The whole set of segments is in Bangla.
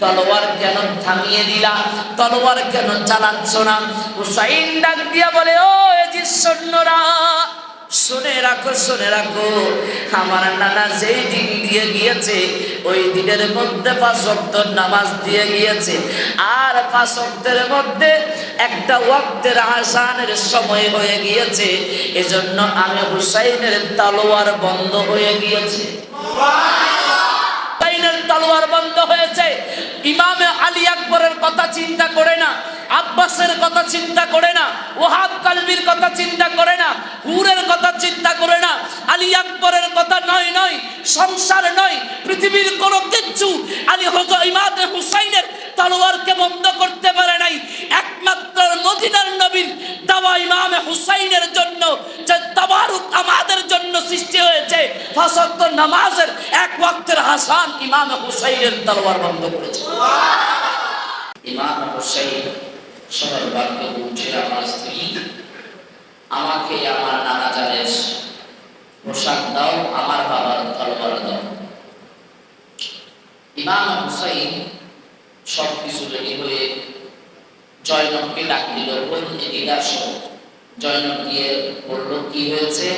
তলোয়ার কেন থামিয়ে তলোয়ার কেন ডাক দিয়া বলে রাখো রাখো। আমার নানা যেই দিন দিয়ে গিয়েছে, ওই দিনের মধ্যে পাঁচ নামাজ দিয়ে গিয়েছে। আর পাঁচ মধ্যে একটা ওয়াক্তের আসানের সময় হয়ে গিয়েছে। এজন্য আমি হুসাইনের তালোয়ার বন্ধ হয়ে গিয়েছে। হুসাইনের তলোয়ার বন্ধ হয়েছে। ইমামে আলী আকবরের কথা চিন্তা করে না, আব্বাসের কথা চিন্তা করে না, ওহাব কালবির কথা চিন্তা করে না, হুরের কথা চিন্তা করে না। আলী আকবরের কথা নয় নয়, সংসার নয়, পৃথিবীর কোনো কিচ্ছু আলী হজ ইমাদ হুসাইনের তলোয়ারকে বন্ধ করতে পারে নাই। একমাত্র মদিনার নবীর দাওয়া ইমামে হুসাইনের ফাসক্ত নামাজের এক ওয়াক্তের হাসান ইমামে হুসাইনের তলোয়ার বন্ধ করেছে। ইমাম হুসাইন শহর বাক্যে উঠে, আমার স্ত্রী, আমাকে আমার নানা জানের পোশাক দাও, আমার বাবার তলোয়ার দাও। ইমাম হুসাইন সব কিছু রেডি হয়ে জয়নবকে ডাক দিল। বলুন আসো। জয়নব গিয়ে বলল, কি হয়েছে?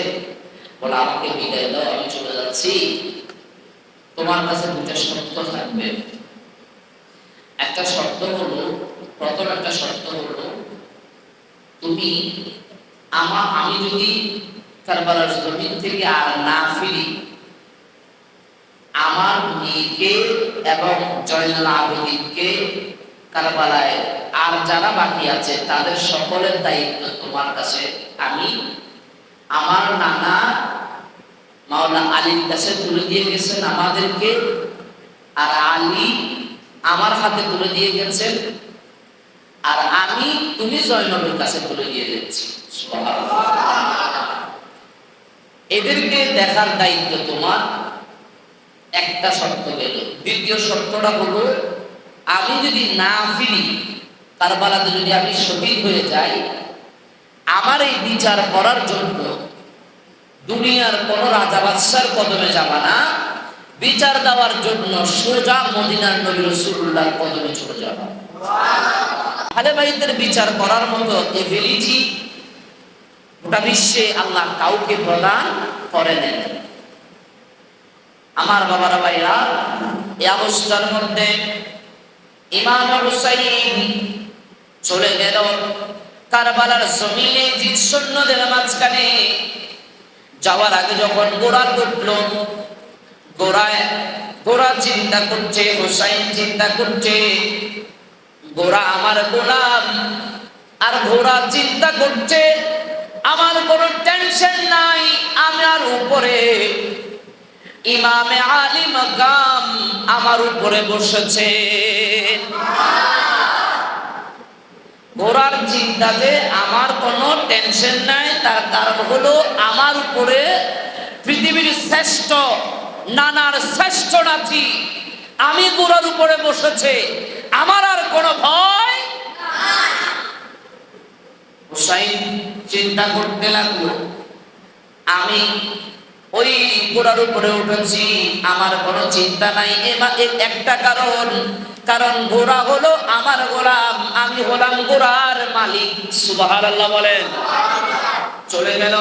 বলে, আমাকে বিদায় দাও, আমি চলে যাচ্ছি। তোমার কাছে দুটা শর্ত থাকবে। একটা শর্ত হলো, প্রথম একটা শর্ত হলো, তুমি আমা, আমি যদি কারবালার জমিন থেকে আর না ফিরি, আমার মেয়েকে এবং জয়নাল আবেদিনকে কারবালায় আর যারা বাকি আছে, তাদের সকলের দায়িত্ব তোমার কাছে। আমি আমার মাওলা আলীর কাছে তুলে দিয়ে গেছেন আমাদেরকে। আর আলী আমার হাতে তুলে দিয়ে গেছেন। আর আমি, তুমি জয়নবের কাছে তুলে দিয়ে দিচ্ছি এদেরকে দেখার দায়িত্ব তোমার। একটা শর্ত গেল। দ্বিতীয় শর্তটা হলো, আমি যদি না ফিরি, কারবালাতে যদি আমি শহীদ হয়ে যাই, আমার এই বিচার করার জন্য দুনিয়ার কোন রাজা বাদশার কদমে যাবা না। বিচার দেওয়ার জন্য সোজা মদিনার নবী রসুল্লাহর কদমে চলে যাবা। আলে ভাইদের বিচার করার মতো এবিলিটি গোটা বিশ্বে আল্লাহ কাউকে প্রদান করে নেন আমার বাবারা ভাইরা, এই অবস্থার মধ্যে ইমাম হুসাইন চলে গেল কারবালার জমিনে জিত সৈন্যদের মাঝখানে। যাওয়ার আগে যখন গোড়া উঠল, গোড়ায় গোড়া চিন্তা করছে হুসাইন চিন্তা করছে, গোড়া আমার গোলাম, আর ঘোড়া চিন্তা করছে, আমার কোনো টেনশন নাই আমার উপরে। ইমামে আলী মাকাম আমার উপরে বসেছে। ঘোড়ার চিন্তাতে আমার কোনো টেনশন নাই। তার কারণ হলো আমার উপরে পৃথিবীর শ্রেষ্ঠ, নানার শ্রেষ্ঠ নাথি আমি ঘোড়ার উপরে বসেছে। আমার আর কোনো ভয় হুসাইন চিন্তা করতে লাগল, আমি ওই ঘোড়ার উপরে উঠেছি। আমার কোনো চিন্তা নাই। একটা কারণ। কারণ ঘোড়া হলো আমার গোলাম। আমি হলাম ঘোড়ার মালিক। সুবাহার আল্লাহ বলেন। চলে গেল।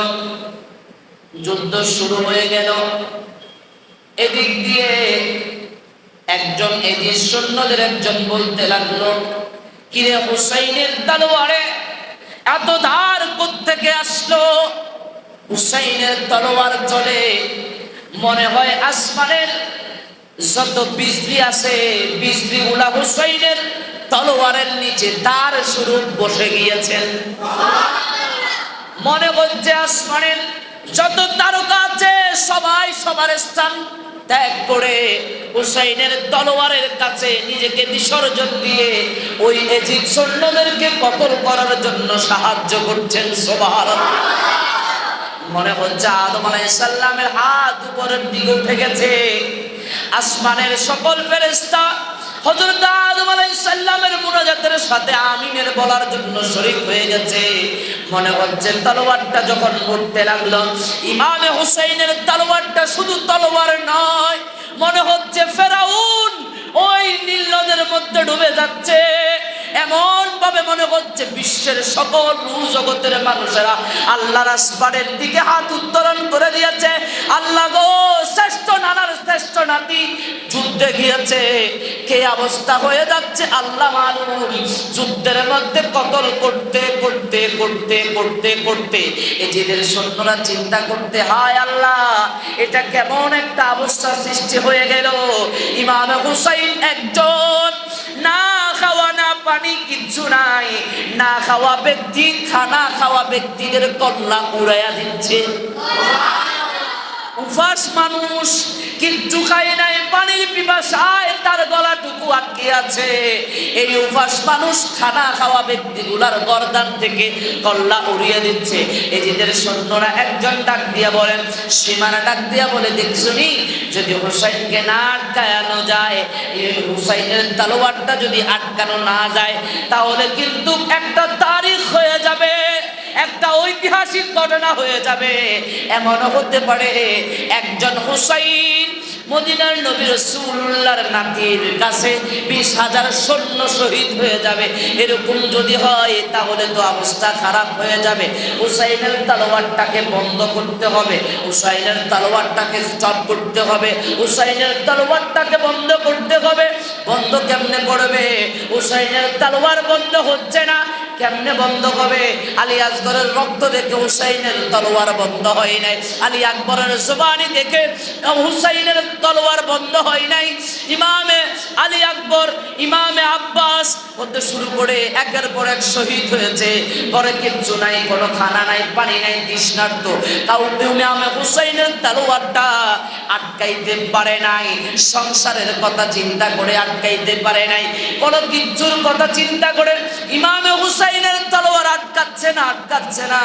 যুদ্ধ শুরু হয়ে গেল। এদিক দিয়ে একজন এদিক সৈন্যদের একজন বলতে লাগল, কিরে হুসাইনের তালোয়ারে, এত ধার হুসাইনের তলোয়ার চলে মনে হয় আসমানের যত বিজলি আছে বিজলি গুলা হুসাইনের তলোয়ারের নিচে তার স্বরূপ বসে গিয়েছেন। মনে হচ্ছে আসমানের যত তারকা আছে, সবাই সবার স্থান ত্যাগ করে হুসাইনের তলোয়ারের কাছে নিজেকে বিসর্জন দিয়ে ওই এজিদ সৈন্যদেরকে কতল করার জন্য সাহায্য করছেন সবার মনে হচ্ছে আদম আলাইসাল্লামের হাত উপরের দিকে গেছে আসমানের সকল ফেরেস্তা হযরত আদম আলাইসাল্লামের মুনাজাতের সাথে আমিনের বলার জন্য শরীক হয়ে গেছে। মনে হচ্ছে তলোয়ারটা যখন উঠতে লাগল, ইমামে হুসাইনের তলোয়ারটা শুধু তলোয়ার নয়, মনে হচ্ছে ফেরাউন ওই নীল নদের মধ্যে ডুবে যাচ্ছে। এমন ভাবে মনে হচ্ছে বিশ্বের সকল জগতের মানুষেরা আল্লাহর আসমানের দিকে হাত উত্তোলন করে দিয়েছে। আল্লাহ গো, শ্রেষ্ঠ নানার শ্রেষ্ঠ নাতি, যুদ্ধে গিয়েছে। কে অবস্থা হয়ে যাচ্ছে? আল্লাহ মালুম যুদ্ধের মধ্যে কতল করতে করতে করতে করতে করতে এজিদের সৈন্যরা চিন্তা করতে, হায় আল্লাহ, এটা কেমন একটা অবস্থা সৃষ্টি হয়ে গেল। ইমাম হুসাইন একজন না খাওয়া না পানি কিচ্ছু নাই। না খাওয়া ব্যক্তি, খানা খাওয়া ব্যক্তিদের কল্লা উড়াইয়া দিচ্ছে। উপাস মানুষ কিচ্ছু খায় নাই পানির পিপাসায় তার গলা গলাটুকু আটকে আছে। এই উপাস মানুষ খানা খাওয়া ব্যক্তিগুলার গরদান থেকে কল্লা উড়িয়ে দিচ্ছে। এজিদের সৈন্যরা একজন ডাক দিয়া বলেন, সীমানা ডাক দিয়া বলে, দেখছুনি, যদি হুসাইনকে না আটকানো যায়, এই হুসাইনের তালোয়ারটা যদি আটকানো না যায়, তাহলে কিন্তু একটা তারিখ হয়ে যাবে। একটা ঐতিহাসিক ঘটনা হয়ে যাবে। এমনও হতে পারে একজন হুসাইন মদিনার নবী রসুল্লার নাতির কাছে বিশ হাজার সৈন্য শহীদ হয়ে যাবে। এরকম যদি হয়, তাহলে তো অবস্থা খারাপ হয়ে যাবে। হুসাইনের তালোয়ারটাকে বন্ধ করতে হবে। হুসাইনের তালোয়ারটাকে স্টপ করতে হবে। হুসাইনের তালোয়ারটাকে বন্ধ করতে হবে। বন্ধ কেমনে করবে? হুসাইনের তালোয়ার বন্ধ হচ্ছে না, কেমনে বন্ধ হবে? আলী আসগরের রক্ত দেখে হুসাইনের তলোয়ার বন্ধ হয় নাই। আলী আকবরের জবানি দেখে হুসাইনের তলোয়ার বন্ধ হয় নাই। ইমামে আলী আকবর ইমামে আব্বাস হতে শুরু করে একের পর এক শহীদ হয়েছে। পরে কিচ্ছু নাই, কোনো খানা নাই, পানি নাই, তৃষ্ণার্ত। তাও ইমামে হুসাইনের তলোয়ারটা আটকাইতে পারে নাই। সংসারের কথা চিন্তা করে আটকাইতে পারে নাই। কোনো কিচ্ছুর কথা চিন্তা করে ইমামে হুসাইনের তলোয়ার আটকাচ্ছে না আটকাচ্ছে না।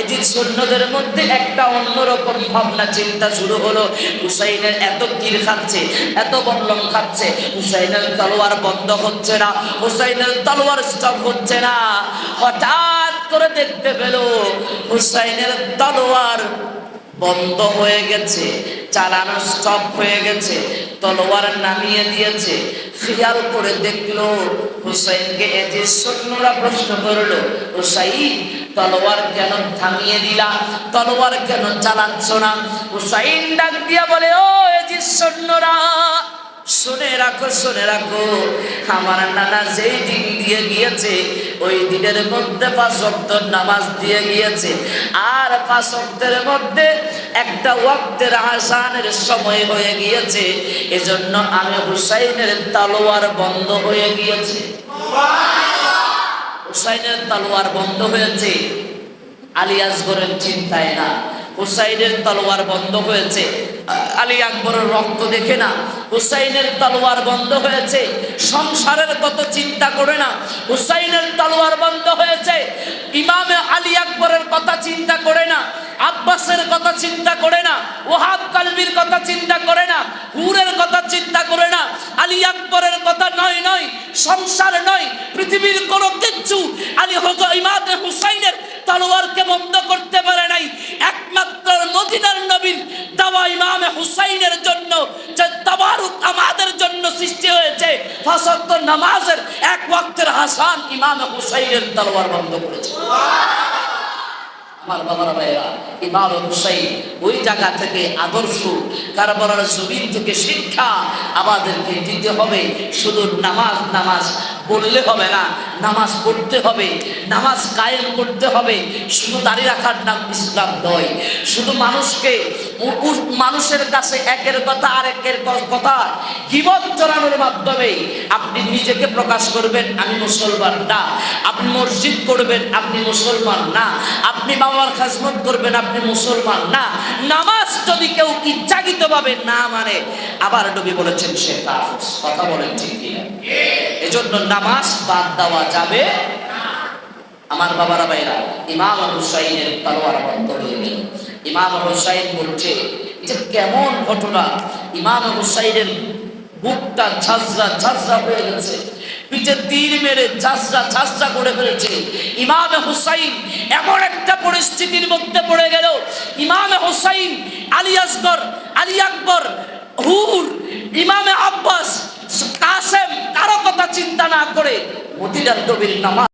এদিন সৈন্যদের মধ্যে একটা অন্যরকম ভাবনা, চিন্তা শুরু হলো। হুসাইনের এত তীর খাচ্ছে, এত বল্লম খাচ্ছে। হুসাইনের তলোয়ার বন্ধ হচ্ছে না। হুসাইনের তলোয়ার স্টপ হচ্ছে না। হঠাৎ করে দেখতে পেল হুসাইনের তলোয়ার বন্ধ হয়ে গেছে, চালানো স্টপ হয়ে গেছে, তলোয়ার নামিয়ে দিয়েছে। খেয়াল করে দেখল হুসাইনকে এজির সৈন্যরা প্রশ্ন করল, হুসাইন, তলোয়ার কেন থামিয়ে দিলা? তলোয়ার কেন চালাচ্ছ না? হুসাইন ডাক দিয়া বলে, ও এজির সৈন্যরা শুনে রাখো শুনে রাখো। আমার নানা যেই দিন দিয়ে গিয়েছে, ওই দিনের মধ্যে পাঁচ ওয়াক্ত নামাজ দিয়ে গিয়েছে। আর পাঁচ ওয়াক্তের মধ্যে একটা ওয়াক্তের আসানের সময় হয়ে গিয়েছে। এজন্য আমি হুসাইনের তালোয়ার বন্ধ হয়ে গিয়েছে। হুসাইনের তালোয়ার বন্ধ হয়েছে। আলী আসগরের চিন্তায় না। হুসাইনের তলোয়ার বন্ধ হয়েছে। আলী আকবরের রক্ত দেখে না। হুসাইনের তলোয়ার বন্ধ হয়েছে। সংসারের কত চিন্তা করে না। হুসাইনের তলোয়ার বন্ধ হয়েছে। ইমামে আলী আকবরের কথা চিন্তা করে না। আব্বাসের কথা চিন্তা করে না। ওহাব কালবির কথা চিন্তা করে না। হুরের কথা চিন্তা করে না। আলী আকবরের কথা নয় নয়। সংসার নয়। পৃথিবীর কোনো কিচ্ছু। আলী হজ ইমাদ হুসাইনের তলোয়ারকে বন্ধ করতে পারে নাই। একমাত্র মদিনার নবীর দাওয়া ইমামে হুসাইনের জন্য যে তাবারুক আমাদের জন্য সৃষ্টি হয়েছে, ফাসক্ত নামাজের এক ওয়াক্তের হাসান ইমামে হুসাইনের তলোয়ার বন্ধ করেছে। আমার বাবার ভাইয়া ইমাম হুসাইন ওই জায়গা থেকে আদর্শ কারবার জমিন থেকে শিক্ষা আমাদেরকে দিতে হবে। শুধু নামাজ নামাজ বললে হবে না, নামাজ পড়তে হবে, নামাজ কায়েম করতে হবে। শুধু দাঁড়িয়ে রাখার নাম ইসলাম নয়, শুধু মানুষকে মানুষের কাছে একের কথা আরেকের কথা জীবন চলানোর মাধ্যমে আপনি নিজেকে প্রকাশ করবেন, আমি মুসলমান না। আপনি মসজিদ করবেন, আপনি মুসলমান না। আপনি বাবার খাজমত করবেন, আপনি মুসলমান না। নামাজ যদি কেউ ইচ্ছাকৃতভাবে না মানে আবার নবী বলেছেন, সে কাফের। কথা বলেন ঠিক এজন্য নামাজ বাদ দেওয়া যাবে আমার বাবারা ভাইরা, ইমাম হুসাইনের তলোয়ার বন্ধ হয়ে ইমাম হুসাইন বলছে যে কেমন ঘটনা? ইমাম হুসাইনের বুকটা ঝাঁঝরা ঝাঁঝরা হয়ে গেছে। তীর মেরে করে ফেলেছে। ইমাম হুসাইন এমন একটা পরিস্থিতির মধ্যে পড়ে গেল। ইমাম হুসাইন আলী আসগর, আলী আকবর, হুর, ইমামে আব্বাস, কাসেম, কারও কথা চিন্তা না করে নবীর নামাজ